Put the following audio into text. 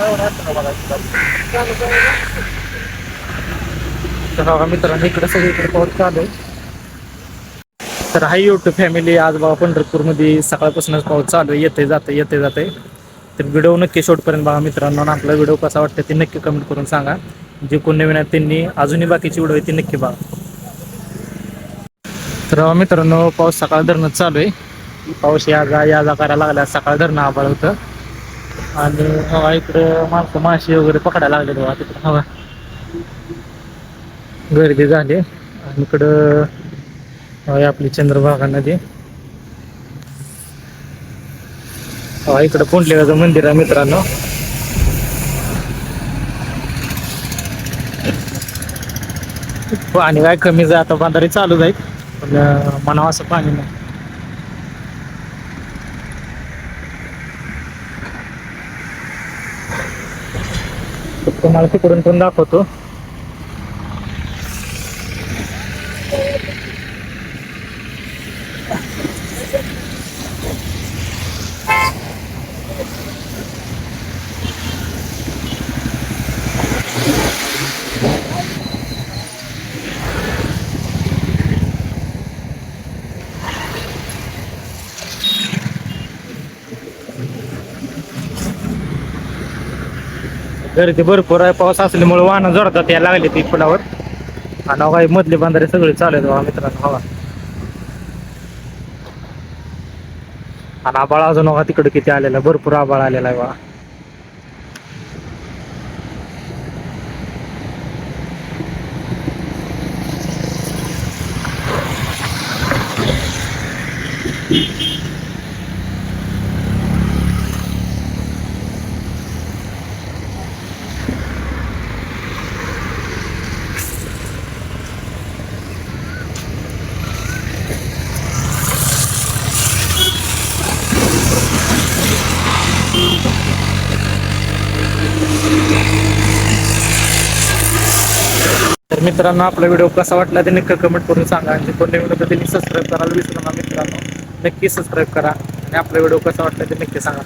तर बघा मित्रांनो इकडे सगळीकडे पाऊस चालू आहे. तर हाय युट्यूब फॅमिली आज बाबा पंढरपूरमध्ये सकाळपासूनच पाऊस चालू आहे. येते जाते येते जाते तर व्हिडिओ नक्की शेवटपर्यंत बघा मित्रांनो आपला व्हिडिओ कसा वाटतं ते नक्की कमेंट करून सांगा. जे कोण नवीन आहेत त्यांनी अजूनही बाकीची व्हिडिओ आहे ती नक्की बघा. तर मित्रांनो पाऊस सकाळ धरणं चालू आहे. पाऊस या जा या जा करायला लागला सकाळ धरणं आभाळ होतं. आणि हवा इकडं माणसं मासे वगैरे पकडायला लागले बघा तिकडं हवा. गर्दी झाली. आणि इकडं आपली चंद्रभागा नदी हवा इकडं पुंडलेगाचं मंदिर आहे मित्रांनो. पाणी काय कमी जाय आता बांधारी चालू जाईल पण अं, म्हणावं असं पाणी नाही. तुम्हाला तिकडून पण दाखवतो गर्दी भरपूर आहे. पाऊस असल्यामुळे वाहनं जोडतात या लागले ती पुलावर. आणि काही मधले बांधारे सगळे चालू आहेत बघा मित्रांनो हवा. आणि आबाळ अजून बघा तिकडे किती आलेला आहे. भरपूर आबाळ आलेला आहे बघा. तर मित्रांनो आपला व्हिडिओ कसा वाटला ते नक्की कमेंट करून सांगा. आणि जे कोणी व्हिडिओ त्यांनी सबस्क्राईब करायला विसरू नका मित्रांनो नक्की सबस्क्राईब करा. आणि आपला व्हिडिओ कसा वाटला ते नक्की सांगा.